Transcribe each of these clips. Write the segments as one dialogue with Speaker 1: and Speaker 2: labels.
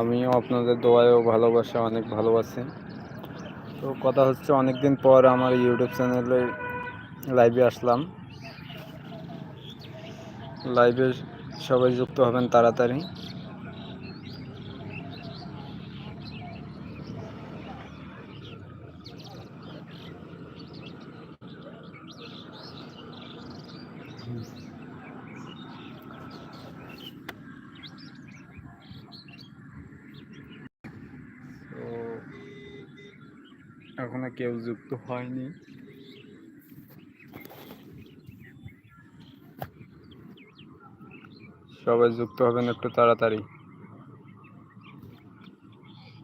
Speaker 1: আমিও আপনাদের দোয়ায়ও ভালোবাসা অনেক ভালোবাসি। তো কথা হচ্ছে অনেক দিন পর আমার ইউটিউব চ্যানেলে লাইভে আসলাম। লাইভে সবাই যুক্ত হবেন তাড়াতাড়ি। তো এখনও কেউ যুক্ত হয়নি। সবাই যুক্ত হবেন একটু তাড়াতাড়ি।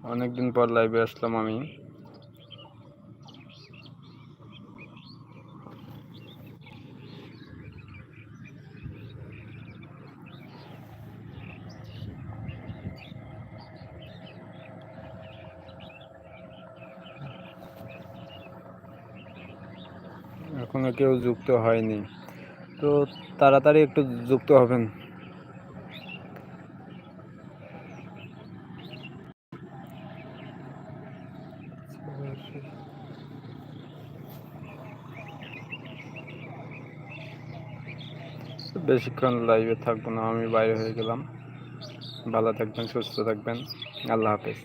Speaker 1: অনেকদিন পর লাইভে আসলাম আমি। এখনও কেউ যুক্ত হয়নি। তো তাড়াতাড়ি একটু যুক্ত হবেন। বেশিক্ষণ লাইভে থাকব না, আমি বাইরে হয়ে গেলাম। ভালো থাকবেন, সুস্থ থাকবেন। আল্লাহ হাফেজ।